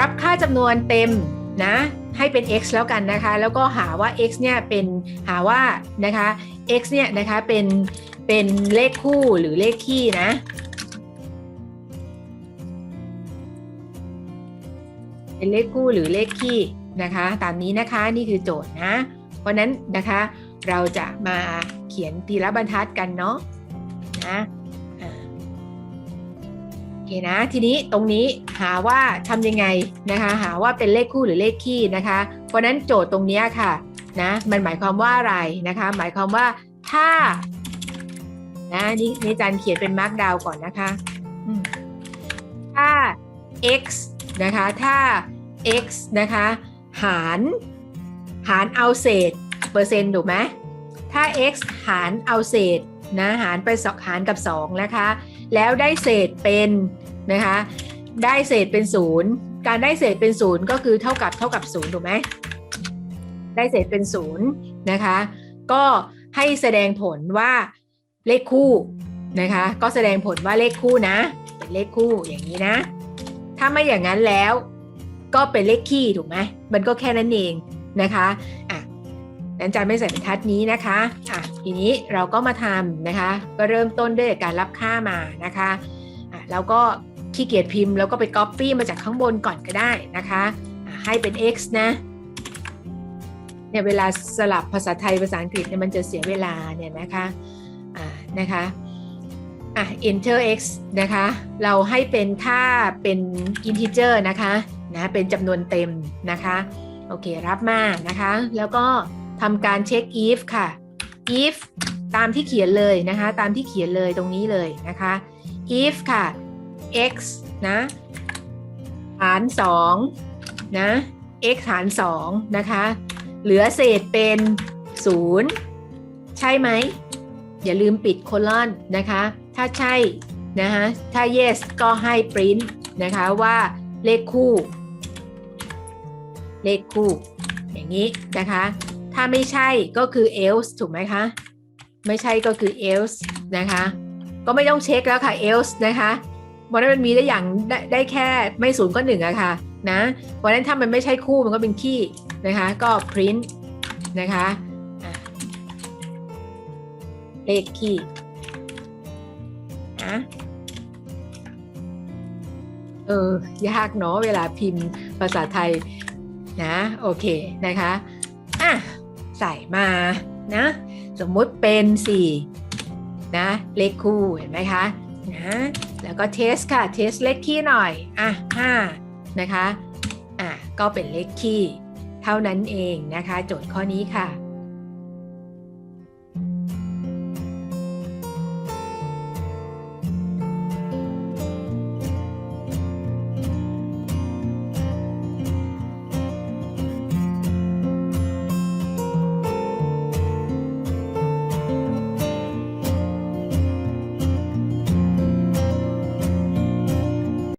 รับค่าจำนวนเต็มนะให้เป็น x แล้วกันนะคะ แล้วก็หาว่า x เนี่ยเป็นหาว่านะคะ x เนี่ยนะคะเป็นเป็นเลขคู่หรือเลขคี่นะเป็นเลขคู่หรือเลขคี่นะคะ ตามนี้นะคะนี่คือโจทย์นะ เพราะนั้นนะคะเราจะมาเขียนทีละบรรทัดกันเนาะนะ เคนะ ทีนี้ตรงนี้หาว่าทำยังไงนะคะ หาว่าเป็นเลขคู่หรือเลขคี่นะคะ เพราะนั้นโจทย์ตรงนี้ค่ะนะมันหมายความว่าอะไรนะคะ หมายความว่าถ้านะนี่นี่อาจารย์เขียนเป็นมาร์กดาวก่อนนะคะถ้า x นะคะถ้า x นะคะหารหารเอาเศษเปอร์เซ็นต์ถูกไหมถ้า x หารเอาเศษ นะหารไปสองหารกับ2นะคะ แล้วได้เศษเป็นนะคะได้เศษเป็นศูนย์การได้เศษเป็นศูนย์ก็คือเท่ากับเท่ากับศูนย์ถูกไหมได้เศษเป็นศูนย์นะคะ ก็ให้แสดงผลว่าเลขคู่นะคะ ก็แสดงผลว่าเลขคู่นะ เป็นเลขคู่อย่างนี้นะ ถ้าไม่อย่างนั้นแล้วก็เป็นเลขคี่ถูกไหมมันก็แค่นั้นเองนะคะอะ นั้นจารย์ไม่ใส่บรรทัดนี้นะคะอะทีนี้เราก็มาทำนะคะ ก็เริ่มต้นด้วยการรับค่ามานะคะอะแล้วก็ขี้เกียจพิมพ์แล้วก็ไป Copy มาจากข้างบนก่อนก็ได้นะคะอะให้เป็น x นะเนี่ยเวลาสลับภาษาไทยภาษาอังกฤษเนี่ยมันจะเสียเวลาเนี่ยนะคะอ่านะคะอะ enter x นะคะ เราให้เป็นถ้าเป็น integer นะคะนะเป็นจำนวนเต็มนะคะ โอเค รับมานะคะ แล้วก็ ทำการเช็ค if ค่ะ if ตามที่เขียนเลยนะคะ ตามที่เขียนเลยตรงนี้เลยนะคะ if ค่ะ x นะ หาร 2 นะ x หาร 2 นะคะ เหลือเศษเป็น 0 ใช่ไหม อย่าลืมปิดโคลอนนะคะ ถ้าใช่ นะคะถ้า yes ก็ให้ print นะคะว่าเลขคู่ เลขคู่ อย่างนี้นะคะ ถ้าไม่ใช่ก็คือ else ถูกไหมคะ ไม่ใช่ก็คือ else นะคะ ก็ไม่ต้องเช็คแล้วค่ะ else นะคะเพราะนั้นมันมีได้อย่างได้ได้แค่ไม่ศูนย์ก็หนึ่งอะค่ะนะเพราะนั้นถ้ามันไม่ใช่คู่มันก็เป็นขี้นะคะ ก็ print นะคะอะเลขขี้นะเออยากเนาะเวลาพิมพ์ภาษาไทยนะ โอเคนะคะ อะ ใส่มานะสมมุติเป็น4นะเลขคู่เห็นไหมคะนะแล้วก็เทสค่ะเทสเลขคี่หน่อยอะ5นะคะอะก็เป็นเลขคี่เท่านั้นเองนะคะ โจทย์ข้อนี้ค่ะ